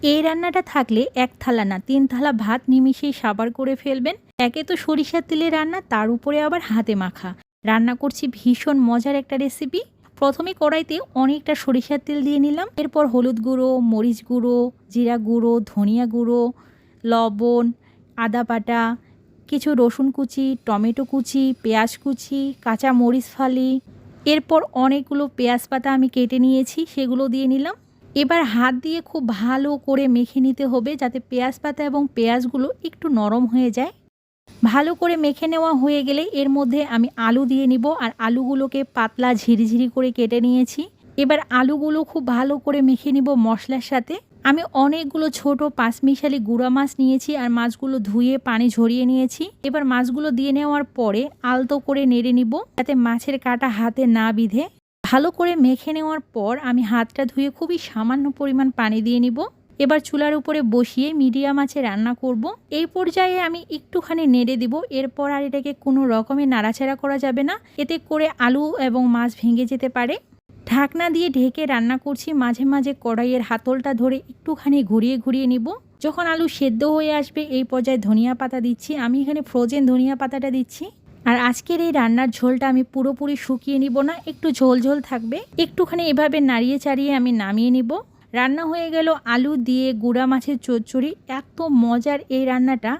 এই রান্নাটা থাকলে এক থালা না, তিন থালা ভাত নিমিশেই সাবার করে ফেলবেন। একে তো সরিষার তেলে রান্না, তার উপরে আবার হাতে মাখা। রান্না করছি ভীষণ মজার একটা রেসিপি প্রথমে কড়াইতে অনেকটা সরিষার তেল দিয়ে নিলাম। এরপর হলুদ গুঁড়ো, মরিচ গুঁড়ো, জিরা গুঁড়ো, ধনিয়া গুঁড়ো, লবণ, আদা বাটা, কিছু রসুন কুচি, টমেটো কুচি, পেঁয়াজ কুচি, কাঁচা মরিচ ফালি। এরপর অনেকগুলো পেঁয়াজ পাতা আমি কেটে নিয়েছি, সেগুলো দিয়ে নিলাম। এবার হাত দিয়ে খুব ভালো করে মেখে নিতে হবে যাতে পেঁয়াজ পাতা এবং পেঁয়াজগুলো একটু নরম হয়ে যায়। ভালো করে মেখে নেওয়া হয়ে গেলে এর মধ্যে আমি আলু দিয়ে নিব আর আলুগুলোকে পাতলা ঝিরিঝিরি করে কেটে নিয়েছি। এবার আলুগুলো খুব ভালো করে মেখে নিব মশলার সাথে। আমি অনেকগুলো ছোট পাঁচমিশালি গুঁড়া মাছ নিয়েছি আর মাছগুলো ধুয়ে পানি ঝরিয়ে নিয়েছি। এবার মাছগুলো দিয়ে নেওয়ার পরে আলতো করে নেড়ে নিব যাতে মাছের কাটা হাতে না বিধে। ভালো করে মেখে নেওয়ার পর আমি হাতটা ধুয়ে খুবই সামান্য পরিমাণ পানি দিয়ে নিব। এবার চুলার উপরে বসিয়ে মিডিয়াম আছে রান্না করব। এই পর্যায়ে আমি একটুখানি নেড়ে দিব। এরপর আর এটাকে কোনো রকমে নাড়াচাড়া করা যাবে না। এতে করে আলু এবং মাছ ভেঙে যেতে পারে। ঢাকনা দিয়ে ঢেকে রান্না করছি। মাঝে মাঝে কড়াইয়ের হাতলটা ধরে একটুখানি ঘুরিয়ে ঘুরিয়ে নিব। যখন আলু সেদ্ধ হয়ে আসবে, এই পর্যায়ে ধনিয়া পাতা দিচ্ছি। আমি এখানে ফ্রোজেন ধনিয়া পাতাটা দিচ্ছি। আর আজকের এই রান্নার ঝোলটা আমি পুরোপুরি শুকিয়ে নিব না, একটু ঝোল ঝোল থাকবে। একটুখানি এভাবে নাড়িয়ে চাড়িয়ে আমি নামিয়ে নিব। রান্না হয়ে গেল আলু দিয়ে গুঁড়া মাছের চচ্চড়ি, এত মজার এই রান্নাটা।